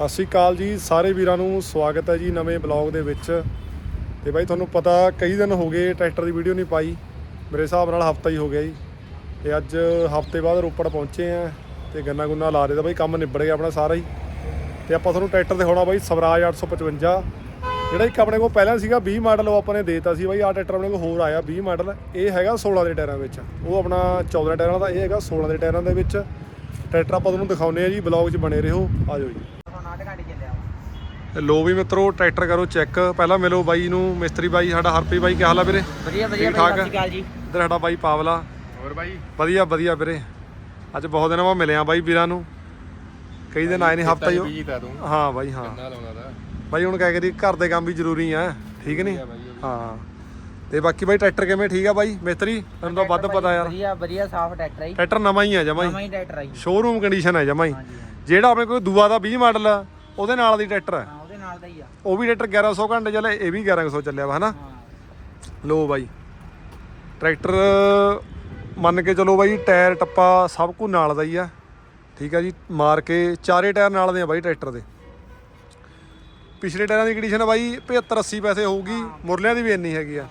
ਸਤਿ ਸ਼੍ਰੀ ਅਕਾਲ ਜੀ, ਸਾਰੇ ਵੀਰਾਂ ਨੂੰ ਸਵਾਗਤ ਹੈ ਜੀ ਨਵੇਂ ਬਲੌਗ ਦੇ ਵਿੱਚ। ਤੇ ਬਾਈ ਤੁਹਾਨੂੰ ਪਤਾ ਕਈ ਦਿਨ ਹੋ ਗਏ ਟਰੈਕਟਰ ਦੀ ਵੀਡੀਓ ਨਹੀਂ ਪਾਈ। ਮੇਰੇ ਹਿਸਾਬ ਨਾਲ ਹਫਤਾ ਹੀ ਹੋ ਗਿਆ ਜੀ। ਤੇ ਅੱਜ ਹਫ਼ਤੇ ਬਾਅਦ ਰੋਪੜ ਪਹੁੰਚੇ ਆ ਤੇ ਗੰਨਾ ਗੁੰਨਾ ਲਾ ਰਹੇ ਤਾਂ ਬਾਈ ਕੰਮ ਨਿਬੜ ਗਿਆ ਆਪਣਾ ਸਾਰਾ ਹੀ। ਤੇ ਆਪਾਂ ਤੁਹਾਨੂੰ ਟਰੈਕਟਰ ਦਿਖਾਉਣਾ ਬਾਈ ਸਵਰਾਜ 855 ਜਿਹੜਾ ਇੱਕ ਆਪਣੇ ਕੋਲ ਪਹਿਲਾਂ ਸੀਗਾ 20 ਮਾਡਲ ਉਹ ਆਪਾਂ ਨੇ ਦੇਤਾ ਸੀ ਬਾਈ। ਆ ਟਰੈਕਟਰ ਆਪਣੇ ਕੋਲ ਹੋਰ ਆਇਆ 20 ਮਾਡਲ। ਇਹ ਹੈਗਾ 16 ਦੇ ਟਾਇਰਾਂ ਵਿੱਚ। ਉਹ ਆਪਣਾ 14 ਟਾਇਰਾਂ ਦਾ, ਇਹ ਹੈਗਾ 16 ਦੇ ਟਾਇਰਾਂ ਦੇ ਵਿੱਚ। ਟਰੈਕਟਰ ਆਪਾਂ ਤੁਹਾਨੂੰ ਦਿਖਾਉਨੇ ਆ ਜੀ, ਬਲੌਗ 'ਚ ਬਣੇ ਰਹੋ। ਆ ਜਾਓ ਜੀ। ਲੋ ਵੀ ਮਿੱਤਰੋ ਟਰੈਕਟਰ ਕਰੋ ਚੈੱਕ। ਪਹਿਲਾਂ ਮਿਲੋ ਬਾਈ ਨੂੰ ਮਿਸਤਰੀ ਬਾਈ ਸਾਡਾ ਹਰਪ੍ਰੀਤ ਬਾਈ ਕੀ ਹਾਲ ਆ ਵੀਰੇ? ਵਧੀਆ ਵਧੀਆ ਠਾਕ? ਸਤਿ ਸ਼੍ਰੀ ਅਕਾਲ ਜੀ। ਇੱਧਰ ਸਾਡਾ ਬਾਈ ਪਾਵਲਾ। ਹੋਰ ਬਾਈ? ਵਧੀਆ ਵਧੀਆ ਵੀਰੇ। ਅੱਜ ਬਹੁਤ ਦਿਨਾਂ ਬਾਅਦ ਮਿਲੇ ਆ ਬਾਈ ਵੀਰਾਂ ਨੂੰ। ਕਈ ਦਿਨ ਆਏ ਨਹੀਂ ਹਫਤਾ ਹੀ ਹੋ- ਬਾਈ ਹਾਂ। ਨਾ ਬਾਈ ਹੁਣ ਕਹਿ ਕਰੀ ਘਰ ਦੇ ਕੰਮ ਵੀ ਜ਼ਰੂਰੀ ਆ ਠੀਕ ਨਹੀਂ ਹਾਂ। ਤੇ ਬਾਕੀ ਬਾਈ ਟਰੈਕਟਰ ਕਿਵੇਂ ਠੀਕ ਆ ਬਾਈ? ਮਿਸਤਰੀ ਤੁਹਾਨੂੰ ਤਾਂ ਵੱਧ ਪਤਾ ਯਾਰ। ਵਧੀਆ ਵਧੀਆ ਸਾਫ਼ ਟਰੈਕਟਰ ਹੈ। ਟਰੈਕਟਰ ਨਵਾਂ ਹੀ ਆ ਜਮਾ ਨਵਾਂ ਹੀ ਟਰੈਕਟਰ ਹੈ। ਸ਼ੋਰੂਮ ਕੰਡੀਸ਼ਨ ਹੈ ਜਮਾ ਹੀ। ਜਿਹੜਾ ਆਪਣੇ ਕੋਲ ਦੂਆ ਦਾ 20 ਮਾਡਲ ਆ ਉਹਦੇ ਨਾਲ ਦੀ ਟਰੈਕਟਰ ਹੈ। ਨਾਲ ਦਾ ਹੀ ਆ। ਉਹ ਵੀ ਟਰੈਕਟਰ 1100 ਘੰਟੇ ਚੱਲੇ ਇਹ ਵੀ 1100 ਚੱਲਿਆ ਵਾ ਹਨਾ? ਹਾਂ। ਲੋ ਬਾਈ ਟਰੈਕਟਰ ਮੰਨ ਕੇ ਚਲੋ ਬਾਈ ਟਾਇਰ ਟੱਪਾ ਸਭ ਕੁਝ ਨਾਲ ਦਾ ਹੀ ਆ। ਠੀਕ ਆ ਜੀ ਮਾਰ ਕੇ ਚਾਰੇ ਟਾਇਰ ਨਾਲ ਦੇ ਆ ਬਾਈ ਟਰੈਕਟਰ ਦੇ। ਪਿਛਲੇ ਟਾਇਰਾਂ ਦੀ ਕੰਡੀਸ਼ਨ ਆ ਬਾਈ 75 80 ਪੈਸੇ ਹੋਊਗੀ ਮੁਰਲਿਆਂ ਦੀ ਵੀ ਇੰਨੀ ਹੈਗੀ ਆ।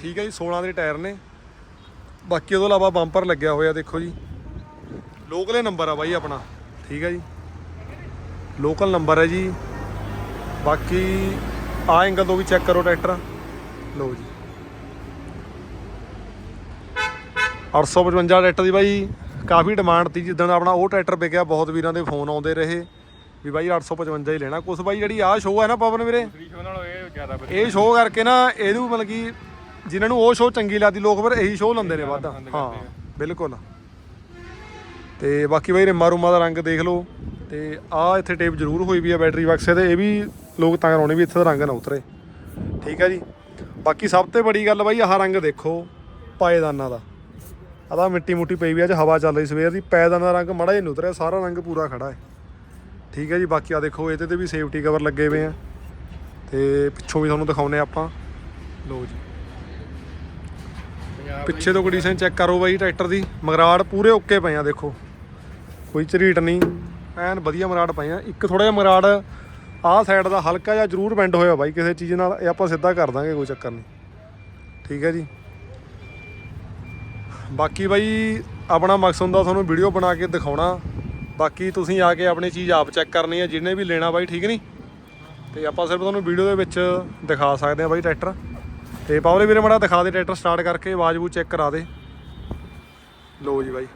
ਠੀਕ ਆ ਜੀ 16 ਦੇ ਟਾਇਰ ਨੇ। ਬਾਕੀ ਉਹਦੇ ਇਲਾਵਾ ਬੰਪਰ ਲੱਗਿਆ ਹੋਇਆ ਦੇਖੋ ਜੀ। ਲੋਕਲੇ ਨੰਬਰ ਆ ਬਾਈ ਆਪਣਾ। ਠੀਕ ਆ ਜੀ। ਲੋਕਲ ਨੰਬਰ ਹੈ ਜੀ। ਬਾਕੀ ਆ ਐਂਗਲ ਤੋਂ ਵੀ ਚੈੱਕ ਕਰੋ ਟਰੈਕਟਰ। ਲਓ ਜੀ। 855 ਟਰੈਕਟਰ ਦੀ ਬਾਈ ਕਾਫੀ ਡਿਮਾਂਡ ਤੀ। ਜਿੱਦਣ ਆਪਣਾ ਉਹ ਟਰੈਕਟਰ ਵਿਕਿਆ ਬਹੁਤ ਵੀਰਾਂ ਦੇ ਫੋਨ ਆਉਂਦੇ ਰਹੇ ਵੀ ਬਾਈ 855 ਹੀ ਲੈਣਾ। ਕੁਛ ਬਾਈ ਜਿਹੜੀ ਆਹ ਸ਼ੋਅ ਹੈ ਨਾ ਪਵਨ ਵੀਰੇ ਇਹ ਸ਼ੋਅ ਕਰਕੇ ਨਾ ਇਹਨੂੰ ਮਤਲਬ ਕਿ ਜਿਨ੍ਹਾਂ ਨੂੰ ਉਹ ਸ਼ੋਅ ਚੰਗੀ ਲੱਗਦੀ ਲੋਕ ਫਿਰ ਇਹੀ ਸ਼ੋਅ ਲੈਂਦੇ ਨੇ ਵੱਧ। ਹਾਂ ਬਿਲਕੁਲ। ਤੇ ਬਾਕੀ ਬਾਈ ਰਿਮਾ ਰੁਮਾ ਦਾ ਰੰਗ ਦੇਖ ਲਓ। ਤੇ ਆਹ ਇੱਥੇ ਟੇਪ ਜ਼ਰੂਰ ਹੋਈ ਵੀ ਆ ਬੈਟਰੀ ਬਕਸੇ ਤੇ। ਇਹ ਵੀ ਲੋਕ ਤਾਂ ਕਰਾਉਣੇ ਵੀ ਇੱਥੇ ਦਾ ਰੰਗ ਨਾ ਉਤਰੇ। ਠੀਕ ਹੈ ਜੀ। ਬਾਕੀ ਸਭ ਤੋਂ ਬੜੀ ਗੱਲ ਬਾਈ, ਆਹ ਰੰਗ ਦੇਖੋ, ਪਾਏਦਾਨਾਂ ਦਾ। ਆਦਾ ਮਿੱਟੀ ਮੁੱਟੀ ਪਈ ਵੀ ਅੱਜ ਹਵਾ ਚੱਲ ਰਹੀ ਸਵੇਰ ਦੀ। ਪਾਏਦਾਨਾਂ ਦਾ ਰੰਗ ਮੜਾ ਜਿਹਾ ਨਹੀਂ ਉਤਰਿਆ, ਸਾਰਾ ਰੰਗ ਪੂਰਾ ਖੜਾ ਹੈ। ਠੀਕ ਹੈ ਜੀ। ਬਾਕੀ ਆ ਦੇਖੋ, ਇਹਦੇ ਤੇ ਵੀ ਸੇਫਟੀ ਕਵਰ ਲੱਗੇ ਹੋਏ ਆ। ਤੇ ਪਿੱਛੋਂ ਵੀ ਤੁਹਾਨੂੰ ਦਿਖਾਉਨੇ ਆਪਾਂ। ਲਓ ਜੀ। ਪਿੱਛੇ ਤੋਂ ਕੰਡੀਸ਼ਨ ਚੈੱਕ ਕਰੋ ਬਾਈ ਟਰੈਕਟਰ ਦੀ। ਮਗਰਾੜ ਪੂਰੇ ਓਕੇ ਪਏ ਆ, ਦੇਖੋ। ਕੋਈ ਝਰੀਟ ਨਹੀਂ। ਐਨ ਵਧੀਆ ਮਗਰਾੜ ਪਏ ਆ। ਇੱਕ ਥੋੜਾ ਜਿਹਾ ਮਗਰਾੜ ਆਹ ਸਾਈਡ ਦਾ ਹਲਕਾ ਜਿਹਾ ਜ਼ਰੂਰ ਬੈਂਡ ਹੋਇਆ ਬਾਈ ਕਿਸੇ ਚੀਜ਼ ਨਾਲ, ਇਹ ਆਪਾਂ ਸਿੱਧਾ ਕਰ ਦਾਂਗੇ ਕੋਈ ਚੱਕਰ ਨਹੀਂ। ਠੀਕ ਹੈ ਜੀ। ਬਾਕੀ ਬਾਈ, ਆਪਣਾ ਮਕਸਦ ਹੁੰਦਾ ਤੁਹਾਨੂੰ ਵੀਡੀਓ ਬਣਾ ਕੇ ਦਿਖਾਉਣਾ। ਬਾਕੀ ਤੁਸੀਂ ਆ ਕੇ ਆਪਣੀ ਚੀਜ਼ ਆਪ ਚੈੱਕ ਕਰਨੀ ਹੈ, ਜਿਹਨੇ ਵੀ ਲੈਣਾ ਬਾਈ, ਠੀਕ ਨਹੀਂ? ਤੇ ਆਪਾਂ ਸਿਰਫ ਤੁਹਾਨੂੰ ਵੀਡੀਓ ਦੇ ਵਿੱਚ ਦਿਖਾ ਸਕਦੇ ਹਾਂ ਬਾਈ ਟਰੈਕਟਰ ਤੇ ਪਾਵਲੇ ਵੀਰੇ, ਮੜਾ ਦਿਖਾ ਦੇ ਟਰੈਕਟਰ ਸਟਾਰਟ ਕਰਕੇ, ਆਵਾਜ਼ ਬੂ ਚੈੱਕ ਕਰਾ ਦੇ। ਲੋ ਜੀ ਬਾਈ।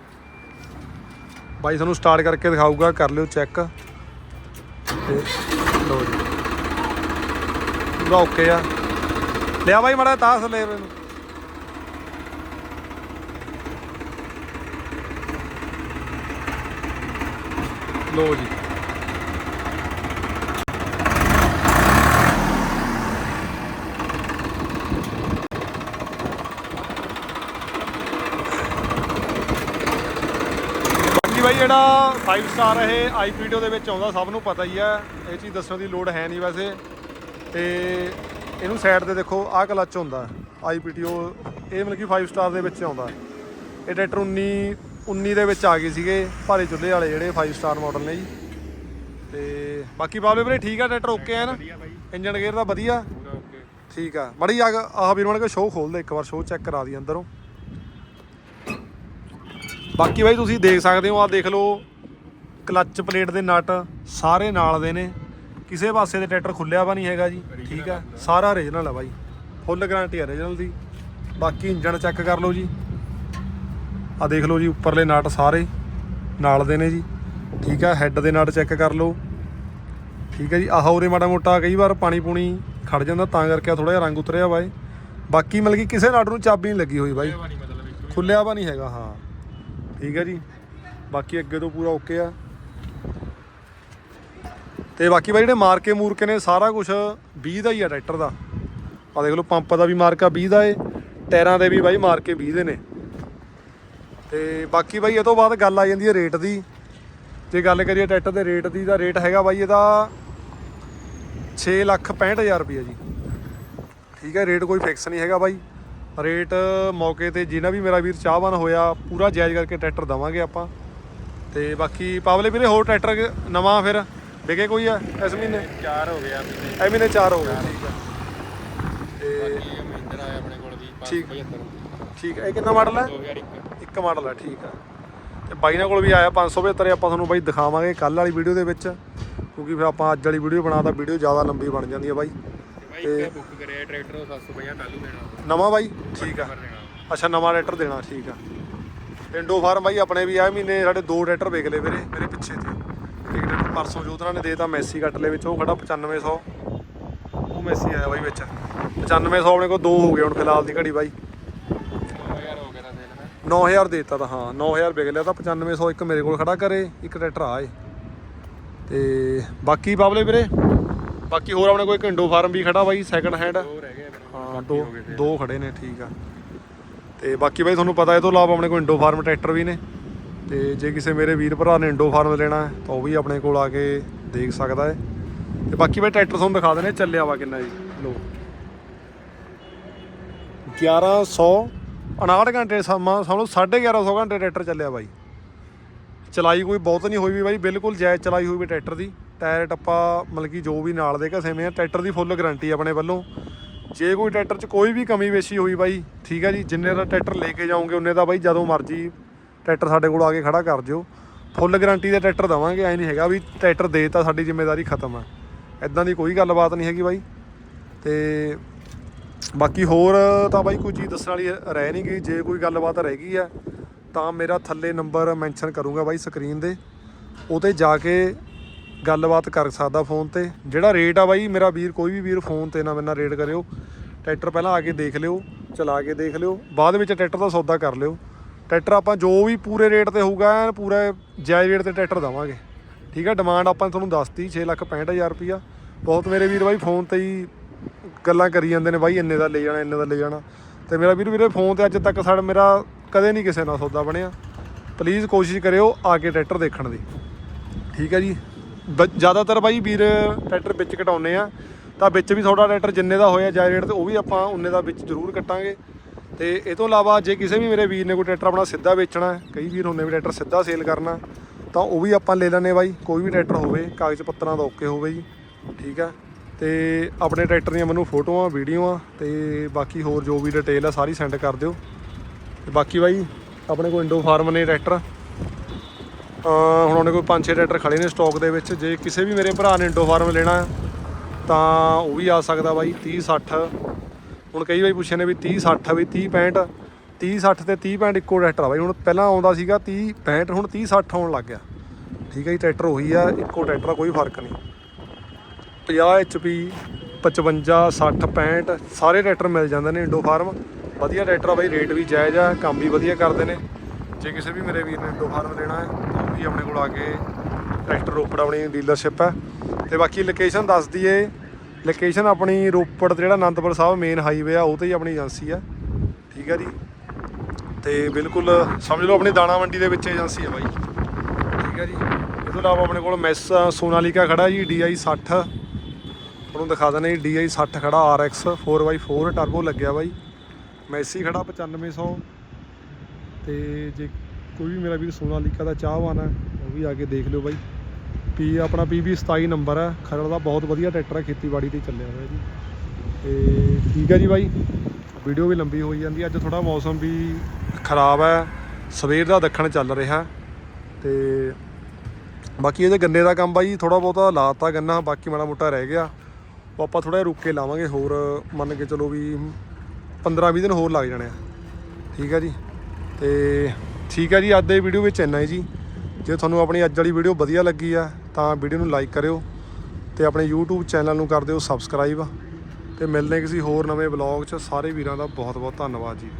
ਬਾਈ, ਤੁਹਾਨੂੰ ਸਟਾਰਟ ਕਰਕੇ ਦਿਖਾਊਗਾ, ਕਰ ਲਿਓ ਚੈੱਕ ਤੇ ਲੋ ਜੀ। ਪੂਰਾ ਓਕੇ ਆ। ਲਿਆ ਬਾਈ ਮੜਾ ਤਾਸ ਲੈ ਮੈਨੂੰ ਲੋ ਜੀ। ਜਿਹੜਾ 5 ਸਟਾਰ ਇਹ ਆਈਪੀਡੀਓ ਦੇ ਵਿੱਚ ਆਉਂਦਾ ਸਭ ਨੂੰ ਪਤਾ ਹੀ ਹੈ ਇਹ ਚੀਜ਼ ਦੱਸਣ ਦੀ ਲੋੜ ਹੈ ਨਹੀਂ ਵੈਸੇ। ਤੇ ਇਹਨੂੰ ਸਾਈਡ ਤੇ ਦੇਖੋ ਆਹ ਕਲੱਚ ਹੁੰਦਾ। ਆਈਪੀਡੀਓ ਇਹ ਮਤਲਬ ਕਿ 5 ਸਟਾਰ ਦੇ ਵਿੱਚ ਆਉਂਦਾ। ਇਹ ਟਰੈਕਟਰ 19 19 ਦੇ ਵਿੱਚ ਆ ਗਏ ਸੀਗੇ ਭਾਰੇ ਚੁੱਲ੍ਹੇ ਵਾਲੇ ਜਿਹੜੇ 5 ਸਟਾਰ ਮਾਡਲ ਨੇ ਜੀ। ਤੇ ਬਾਕੀ ਬਾਬਲੇ ਵੀਰੇ ਠੀਕ ਆ ਟਰੈਕਟਰ ਓਕੇ ਆ ਨਾ? ਇੰਜਨ ਗੇਅਰ ਦਾ ਵਧੀਆ। ਠੀਕ ਆ। ਮੜੀ ਆ ਆਹ ਵੀਰ ਬਣ ਕੇ ਸ਼ੋਅ ਖੋਲ ਦੇ ਇੱਕ ਵਾਰ ਸ਼ੋਅ ਚੈੱਕ ਕਰਾ ਦੀ ਅੰਦਰੋਂ। ਬਾਕੀ ਬਾਈ ਤੁਸੀਂ ਦੇਖ ਸਕਦੇ ਹੋ ਆ ਦੇਖ ਲਓ, ਕਲੱਚ ਪਲੇਟ ਦੇ ਨਟ ਸਾਰੇ ਨਾਲ ਦੇ ਨੇ। ਕਿਸੇ ਪਾਸੇ ਦੇ ਟਰੈਕਟਰ ਖੁੱਲਿਆ ਵਾ ਨਹੀਂ ਹੈਗਾ ਜੀ, ਠੀਕ ਆ, ਸਾਰਾ ਓਰੀਜਨਲ ਆ ਬਾਈ। ਫੁੱਲ ਗਾਰੰਟੀ ਆ ਓਰੀਜਨਲ ਦੀ। ਬਾਕੀ ਇੰਜਣ ਚੈੱਕ ਕਰ ਲਓ ਜੀ। ਆ ਦੇਖ ਲਓ ਜੀ, ਉੱਪਰਲੇ ਨਟ ਸਾਰੇ ਨਾਲ ਦੇ ਨੇ ਜੀ। ਠੀਕ ਆ ਹੈੱਡ ਦੇ ਨਟ ਚੈੱਕ ਕਰ ਲਓ। ਠੀਕ ਹੈ ਜੀ, ਆਹ ਉਰੇ ਮਾੜਾ ਮੋਟਾ ਕਈ ਵਾਰ ਪਾਣੀ ਪੂਣੀ ਖੜ ਜਾਂਦਾ, ਤਾਂ ਕਰਕੇ ਥੋੜਾ ਜਿਹਾ ਰੰਗ ਉਤਰਿਆ ਵਾ ਬਾਕੀ ਮਤਲਬ ਕਿ ਕਿਸੇ ਨਟ ਨੂੰ ਚਾਬੀ ਨਹੀਂ ਲੱਗੀ ਹੋਈ ਬਾਈ। ਨਹੀਂ ਖੁੱਲਿਆ ਵਾ ਨਹੀਂ ਹੈਗਾ, ਹਾਂ। ਠੀਕ ਹੈ ਜੀ। ਬਾਕੀ ਅੱਗੇ ਤੋਂ ਪੂਰਾ ਓਕੇ ਆ। ਤੇ ਬਾਕੀ ਬਾਈ ਜਿਹੜੇ ਮਾਰਕੇ ਮੂਰਕੇ ਨੇ, ਸਾਰਾ ਕੁਝ 20 ਦਾ ਹੀ ਆ ਟਰੈਕਟਰ ਦਾ। ਆ ਦੇਖ ਲਓ, ਪੰਪ ਦਾ ਵੀ ਮਾਰਕਾ 20 ਦਾ ਏ, ਟਾਇਰਾਂ ਦੇ ਵੀ ਬਾਈ ਮਾਰਕੇ 20 ਦੇ ਨੇ। ਤੇ ਬਾਕੀ ਬਾਈ ਇਹ ਤੋਂ ਬਾਅਦ ਗੱਲ ਆ ਜਾਂਦੀ ਹੈ ਰੇਟ ਦੀ। ਜੇ ਗੱਲ ਕਰੀਏ ਟਰੈਕਟਰ ਦੇ ਰੇਟ ਦੀ, ਤਾਂ ਰੇਟ ਹੈਗਾ ਬਾਈ ਇਹਦਾ 6 ਲੱਖ 65000 ਰੁਪਏ ਜੀ। ਠੀਕ ਹੈ ਰੇਟ ਕੋਈ ਫਿਕਸ ਨਹੀਂ ਹੈਗਾ ਬਾਈ। ਰੇਟ ਮੌਕੇ ਤੇ ਜਿਹਨਾਂ ਵੀ ਮੇਰਾ ਵੀਰ ਚਾਹਵਾਨ ਹੋਇਆ ਪੂਰਾ ਜਾਇਜ਼ ਕਰਕੇ ਟਰੈਕਟਰ ਦਵਾਂਗੇ ਆਪਾਂ। ਤੇ ਬਾਕੀ ਪਾਵਲੇ ਵੀਰੇ ਹੋਰ ਟਰੈਕਟਰ ਨਵਾਂ ਫਿਰ ਵਿਕੇ ਕੋਈ ਆ ਇਸ ਮਹੀਨੇ? ਚਾਰ ਹੋ ਗਿਆ ਮਹੀਨੇ। ਇਹ ਮਹੀਨੇ 4 ਹੋ ਗਏ ਠੀਕ ਆ। ਤੇ ਮਹਿੰਦਰ ਆਇਆ ਆਪਣੇ ਕੋਲ ਵੀ ਠੀਕ। 575 ਠੀਕ ਹੈ ਇਹ ਕਿੰਨਾ ਮਾਡਲ ਹੈ 2001 ਇੱਕ। ਮਾਡਲ ਹੈ ਠੀਕ ਆ। ਤੇ ਬਾਈ ਨਾਲ ਕੋਲ ਵੀ ਆਇਆ 572 ਆਪਾਂ ਤੁਹਾਨੂੰ ਬਾਈ ਦਿਖਾਵਾਂਗੇ ਕੱਲ ਵਾਲੀ ਵੀਡੀਓ ਦੇ ਵਿੱਚ। ਕਿਉਂਕਿ ਫਿਰ ਆਪਾਂ ਅੱਜ ਵਾਲੀ ਵੀਡੀਓ ਬਣਾਤਾ ਵੀਡੀਓ ਜ਼ਿਆਦਾ ਲੰਬੀ ਬਣ ਜਾਂਦੀ ਹੈ ਬਾਈ। ਤੇ ਬਾਈ ਇੱਕ ਬੁੱਕ ਕਰਿਆ ਟਰੈਕਟਰ ਉਹ 750 ਕੱਲੂ ਦੇਣਾ। ਨਵਾਂ ਬਾਈ? ਠੀਕ ਆ। ਦੇਣਾ। ਅੱਛਾ ਨਵਾਂ ਟਰੈਕਟਰ ਦੇਣਾ ਠੀਕ ਆ। ਇੰਡੋ ਫਾਰਮ ਬਾਈ ਆਪਣੇ ਵੀ ਆ ਮਹੀਨੇ ਸਾਡੇ ਦੋ ਟਰੈਕਟਰ ਵੇਚ ਲਏ ਵੀਰੇ ਮੇਰੇ ਪਿੱਛੇ ਤੇ। ਇੱਕ ਟਰੈਕਟਰ ਪਰਸੋਂ ਜੋਤਰਾ ਨੇ ਦੇਤਾ ਮੈਸੀ ਕੱਟ ਲਏ ਵਿੱਚ ਉਹ ਖੜਾ 9500 ਉਹ ਮੈਸੀ ਆਇਆ ਬਾਈ ਵਿੱਚ। 9500 ਆਪਣੇ ਕੋਲ ਦੋ ਹੋ ਗਏ ਹੁਣ ਫਿਲਹਾਲ ਦੀ ਘੜੀ ਬਾਈ। 9000 ਹੋ ਗਿਆ ਤਾਂ ਦੇ ਲੈਣਾ 9000 ਦੇਤਾ ਤਾਂ ਹਾਂ 9000 ਵਿਕ ਲਿਆ ਤਾਂ 9500 ਇੱਕ ਮੇਰੇ ਕੋਲ ਖੜਾ ਕਰੇ ਇੱਕ ਟਰੈਕਟਰ ਆਏ ਤੇ ਬਾਕੀ ਪਾਵਲੇ ਵੀਰੇ? ਬਾਕੀ ਹੋਰ ਆਪਣੇ ਇੱਕ ਇੰਡੋ ਫਾਰਮ ਵੀ ਖੜਾ ਬਾਈ ਸੈਕੰਡ ਹੈਂਡ। ਹਾਂ ਦੋ। ਦੋ ਖੜੇ ਨੇ ਠੀਕ ਆ। ਤੇ ਬਾਕੀ ਬਾਈ ਤੁਹਾਨੂੰ ਪਤਾ ਇਹ ਤੋਂ ਇਲਾਵਾ ਆਪਣੇ ਕੋਲ ਇੰਡੋ ਫਾਰਮ ਟਰੈਕਟਰ ਵੀ ਨੇ। ਤੇ ਜੇ ਕਿਸੇ ਮੇਰੇ ਵੀਰ ਭਰਾ ਨੇ ਇੰਡੋ ਫਾਰਮ ਲੈਣਾ ਹੈ ਤਾਂ ਉਹ ਵੀ ਆਪਣੇ ਕੋਲ ਆ ਕੇ ਦੇਖ ਸਕਦਾ ਹੈ। ਤੇ ਬਾਕੀ ਬਾਈ ਟਰੈਕਟਰ ਤੁਹਾਨੂੰ ਦਿਖਾ ਦਿੰਦੇ ਚੱਲਿਆ ਵਾ ਕਿੰਨਾ ਜੀ। ਲੋ 1159 ਘੰਟੇ ਸਮਾਂ ਸਮਝੋ 1150 ਘੰਟੇ ਟਰੈਕਟਰ ਚੱਲਿਆ ਬਾਈ। ਚਲਾਈ ਕੋਈ ਬਹੁਤ ਨਹੀਂ ਹੋਈ ਵੀ ਬਾਈ ਬਿਲਕੁਲ ਜਾਇਜ਼ ਚਲਾਈ ਹੋਈ ਵੀ ਟਰੈਕਟਰ ਦੀ। ਟਾਇਰ ਟੱਪਾ ਮਤਲਬ ਕਿ ਜੋ ਵੀ ਨਾਲ ਦੇ ਘਸੇਵੇਂ ਆ, ਟਰੈਕਟਰ ਦੀ ਫੁੱਲ ਗਾਰੰਟੀ ਆਪਣੇ ਵੱਲੋਂ। ਜੇ ਕੋਈ ਟਰੈਕਟਰ 'ਚ ਕੋਈ ਵੀ ਕਮੀ ਵੇਸ਼ੀ ਹੋਈ ਬਾਈ, ਠੀਕ ਹੈ ਜੀ, ਜਿੰਨੇ ਦਾ ਟਰੈਕਟਰ ਲੈ ਕੇ ਜਾਓਗੇ, ਉਹਨੇ ਦਾ ਬਾਈ ਜਦੋਂ ਮਰਜ਼ੀ ਟਰੈਕਟਰ ਸਾਡੇ ਕੋਲ ਆ ਕੇ ਖੜਾ ਕਰ ਦਿਓ। ਫੁੱਲ ਗਾਰੰਟੀ ਦੇ ਟਰੈਕਟਰ ਦਵਾਂਗੇ, ਐ ਨਹੀਂ ਹੈਗਾ ਵੀ ਟਰੈਕਟਰ ਦੇ ਤਾਂ ਸਾਡੀ ਜ਼ਿੰਮੇਵਾਰੀ ਖਤਮ ਆ। ਐਦਾਂ ਦੀ ਕੋਈ ਗੱਲਬਾਤ ਨਹੀਂ ਹੈਗੀ ਬਾਈ। ਤੇ ਬਾਕੀ ਹੋਰ ਤਾਂ ਬਾਈ ਕੋਈ ਚੀਜ਼ ਦੱਸਣ ਵਾਲੀ ਰਹਿ ਨਹੀਂ ਗਈ, ਜੇ ਕੋਈ ਗੱਲਬਾਤ ਰਹਿ ਗਈ ਆ, ਤਾਂ ਮੇਰਾ ਥੱਲੇ ਨੰਬਰ ਮੈਂਸ਼ਨ ਕਰੂੰਗਾ ਬਾਈ ਸਕਰੀਨ ਦੇ ਉਹ ਤੇ ਜਾ ਕੇ ਗੱਲਬਾਤ ਕਰ ਸਕਦਾ ਫੋਨ ਤੇ। ਜਿਹੜਾ ਰੇਟ ਆ ਬਾਈ, ਮੇਰਾ ਵੀਰ, ਕੋਈ ਵੀ ਵੀਰ ਫੋਨ ਤੇ ਨਾ ਮੇਰੇ ਨਾਲ ਰੇਟ ਕਰਿਓ। ਟਰੈਕਟਰ ਪਹਿਲਾਂ ਆ ਕੇ ਦੇਖ ਲਿਓ, ਚਲਾ ਕੇ ਦੇਖ ਲਿਓ। ਬਾਅਦ ਵਿੱਚ ਟਰੈਕਟਰ ਦਾ ਸੌਦਾ ਕਰ ਲਿਓ। ਟਰੈਕਟਰ ਆਪਾਂ ਜੋ ਵੀ ਪੂਰੇ ਰੇਟ ਤੇ ਹੋਊਗਾ, ਐਨ ਪੂਰਾ ਜਾਇਜ਼ ਰੇਟ ਤੇ ਟਰੈਕਟਰ ਦਵਾਂਗੇ। ਠੀਕ ਆ ਡਿਮਾਂਡ ਆਪਾਂ ਨੇ ਤੁਹਾਨੂੰ ਦੱਸਤੀ 6 ਲੱਖ 65000 ਰੁਪਈਆ। ਬਹੁਤ ਮੇਰੇ ਵੀਰ ਬਾਈ ਫੋਨ ਤੇ ਹੀ ਗੱਲਾਂ ਕਰੀ ਜਾਂਦੇ ਨੇ ਬਾਈ, ਇੰਨੇ ਦਾ ਲੈ ਜਾਣਾ, ਇੰਨੇ ਦਾ ਲੈ ਜਾਣਾ। ਤੇ ਮੇਰਾ ਵੀਰ ਵੀਰੇ ਫੋਨ ਤੇ ਅੱਜ ਤੱਕ ਸਾਡਾ ਮੇਰਾ ਕਦੇ ਨਹੀਂ ਕਿਸੇ ਨਾਲ ਸੌਦਾ ਬਣਿਆ। ਪਲੀਜ਼ ਕੋਸ਼ਿਸ਼ ਕਰਿਓ ਆ ਕੇ ਟਰੈਕਟਰ ਦੇਖਣ ਦੀ। ਠੀਕ ਹੈ ਜੀ। ਜ਼ਿਆਦਾਤਰ ਬਾਈ ਵੀਰ ਟਰੈਕਟਰ ਵਿੱਚ ਕਟਾਉਨੇ ਆ। ਤਾਂ ਵਿੱਚ ਵੀ ਤੁਹਾਡਾ ਟਰੈਕਟਰ ਜਿੰਨੇ ਦਾ ਹੋਇਆ ਜਾਇ ਰੇਟ ਤੇ ਉਹ ਵੀ ਆਪਾਂ ਉਨੇ ਦਾ ਵਿੱਚ ਜ਼ਰੂਰ ਕੱਟਾਂਗੇ। ਤੇ ਇਹ ਤੋਂ ਇਲਾਵਾ ਜੇ ਕਿਸੇ ਵੀ ਮੇਰੇ ਵੀਰ ਨੇ ਕੋਈ ਟਰੈਕਟਰ ਆਪਣਾ ਸਿੱਧਾ ਵੇਚਣਾ, ਕਈ ਵੀਰ ਹੁੰਦੇ ਵੀ ਟਰੈਕਟਰ ਸਿੱਧਾ ਸੇਲ ਕਰਨਾ, ਤਾਂ ਉਹ ਵੀ ਆਪਾਂ ਲੈ ਲੈਣੇ ਬਾਈ। ਕੋਈ ਵੀ ਟਰੈਕਟਰ ਹੋਵੇ, ਕਾਗਜ਼ ਪੱਤਰਾਂ ਦਾ ਓਕੇ ਹੋਵੇ ਜੀ, ਠੀਕ ਆ। ਤੇ ਆਪਣੇ ਟਰੈਕਟਰ ਦੀਆਂ ਮੈਨੂੰ ਫੋਟੋਆਂ, ਵੀਡੀਓਆਂ ਤੇ ਬਾਕੀ ਹੋਰ ਜੋ ਵੀ ਡਿਟੇਲ ਆ ਸਾਰੀ ਸੈਂਡ ਕਰ ਦਿਓ। ਤੇ ਬਾਕੀ ਬਾਈ, ਆਪਣੇ ਕੋਲ ਇੰਡੋ ਫਾਰਮ ਨੇ ਟਰੈਕਟਰ। ਹੁਣ ਉਹਨੇ ਕੋਈ 5-6 ਟਰੈਕਟਰ ਖੜੇ ਨੇ ਸਟਾਕ ਦੇ ਵਿੱਚ। ਜੇ ਕਿਸੇ ਵੀ ਮੇਰੇ ਭਰਾ ਨੇ ਇੰਡੋ ਫਾਰਮ ਲੈਣਾ ਹੈ, ਤਾਂ ਉਹ ਵੀ ਆ ਸਕਦਾ ਬਾਈ 30 60 ਹੁਣ ਕਈ ਵਾਰੀ ਪੁੱਛੇ ਨੇ ਵੀ 30 60 ਵੀ 30 65 30 60 ਤੇ 30 65 ਇੱਕੋ ਟਰੈਕਟਰ ਆ ਬਾਈ। ਹੁਣ ਪਹਿਲਾਂ ਆਉਂਦਾ ਸੀਗਾ 30 65 ਹੁਣ 30 60 ਆਉਣ ਲੱਗ ਗਿਆ। ਠੀਕ ਹੈ ਜੀ ਟਰੈਕਟਰ ਉਹੀ ਆ ਇੱਕੋ ਟਰੈਕਟਰ ਆ ਕੋਈ ਫ਼ਰਕ ਨਹੀਂ। 50 HP 55 60 65 ਸਾਰੇ ਟਰੈਕਟਰ ਮਿਲ ਜਾਂਦੇ ਨੇ ਇੰਡੋ ਫਾਰਮ ਵਧੀਆ ਟਰੈਕਟਰ ਆ ਬਾਈ ਰੇਟ ਵੀ ਜਾਇਜ਼ ਆ ਕੰਮ ਵੀ ਵਧੀਆ ਕਰਦੇ ਨੇ। ਜੇ ਕਿਸੇ ਵੀ ਮੇਰੇ ਵੀਰ ਨੇ ਇੰਡੋ ਫਾਰਮ ਲੈਣਾ ਹੈ ਵੀ ਆਪਣੇ ਕੋਲ ਆ ਕੇ ਟਰੈਕਟਰ ਰੋਪੜ ਆਪਣੀ ਡੀਲਰਸ਼ਿਪ ਹੈ। ਤੇ ਬਾਕੀ ਲੋਕੇਸ਼ਨ ਦੱਸ ਦਈਏ ਲੋਕੇਸ਼ਨ ਆਪਣੀ ਰੋਪੜ ਤੇ ਜਿਹੜਾ ਅਨੰਦਪੁਰ ਸਾਹਿਬ ਮੇਨ ਹਾਈਵੇ ਆ, ਉਹ ਤੇ ਹੀ ਆਪਣੀ ਏਜੰਸੀ ਆ ਠੀਕ ਹੈ ਜੀ। ਤੇ ਬਿਲਕੁਲ ਸਮਝ ਲਓ ਆਪਣੀ ਦਾਣਾ ਮੰਡੀ ਦੇ ਵਿੱਚ ਏਜੰਸੀ ਹੈ ਬਾਈ। ਠੀਕ ਹੈ ਜੀ। ਇਹ ਤੋਂ ਇਲਾਵਾ ਆਪਣੇ ਕੋਲ ਮੈਸ ਸੋਨਾਲੀਕਾ ਖੜਾ ਜੀ DI 60 ਤੁਹਾਨੂੰ ਦਿਖਾ ਦਿੰਦੇ ਜੀ DI 60 ਖੜਾ RX 4x4 ਟਰਬੋ ਲੱਗਿਆ ਬਾਈ। ਮੈਸੀ ਖੜਾ 9500 ਤੇ ਜੇ ਕੋਈ ਵੀ ਮੇਰਾ ਵੀਰ ਸੋਨਾਲੀਕਾ ਦਾ ਚਾਹਵਾਨ ਹੈ, ਉਹ ਵੀ ਆ ਕੇ ਦੇਖ ਲਿਓ ਬਾਈ। ਪੀ, ਆਪਣਾ PB 27 ਨੰਬਰ ਹੈ। ਖਰੜ ਦਾ ਬਹੁਤ ਵਧੀਆ ਟਰੈਕਟਰ ਹੈ, ਖੇਤੀਬਾੜੀ ਤੇ ਚੱਲਿਆ ਹੋਇਆ ਜੀ। ਤੇ ਠੀਕ ਹੈ ਜੀ ਬਾਈ। ਵੀਡੀਓ ਵੀ ਲੰਬੀ ਹੋਈ ਜਾਂਦੀ ਅੱਜ ਥੋੜਾ ਮੌਸਮ ਵੀ ਖਰਾਬ ਹੈ। ਸਵੇਰ ਦਾ ਦੱਖਣ ਚੱਲ ਰਿਹਾ। ਤੇ ਬਾਕੀ ਇਹਦੇ ਗੰਨੇ ਦਾ ਕੰਮ ਬਾਈ ਥੋੜਾ ਬਹੁਤਾ ਲਾਤਾ ਗੰਨਾ, ਬਾਕੀ ਮਾੜਾ ਮੋਟਾ ਰਹਿ ਗਿਆ। ਉਹ ਆਪਾਂ ਥੋੜਾ ਰੁੱਕ ਕੇ ਲਾਵਾਂਗੇ ਹੋਰ, ਮੰਨ ਕੇ ਚਲੋ ਵੀ 15-20 ਦਿਨ ਹੋਰ ਲੱਗ ਜਾਣੇ ਆ। ਠੀਕ ਹੈ ਜੀ। ਤੇ ਠੀਕ ਹੈ ਜੀ, ਅੱਜ ਦੇ ਵੀਡੀਓ ਵਿੱਚ ਇੰਨਾ ਹੀ ਜੀ। ਜੇ ਤੁਹਾਨੂੰ ਆਪਣੀ ਅੱਜ ਵਾਲੀ ਵੀਡੀਓ ਵਧੀਆ ਲੱਗੀ ਆ, ਤਾਂ ਵੀਡੀਓ ਨੂੰ ਲਾਈਕ ਕਰਿਓ ਤੇ ਆਪਣੇ YouTube ਚੈਨਲ ਨੂੰ ਕਰ ਦਿਓ ਸਬਸਕ੍ਰਾਈਬ ਤੇ ਮਿਲਦੇ ਕਿਸੇ ਹੋਰ ਨਵੇਂ ਵਲੌਗ 'ਚ। ਸਾਰੇ ਵੀਰਾਂ ਦਾ ਬਹੁਤ ਬਹੁਤ ਧੰਨਵਾਦ ਜੀ।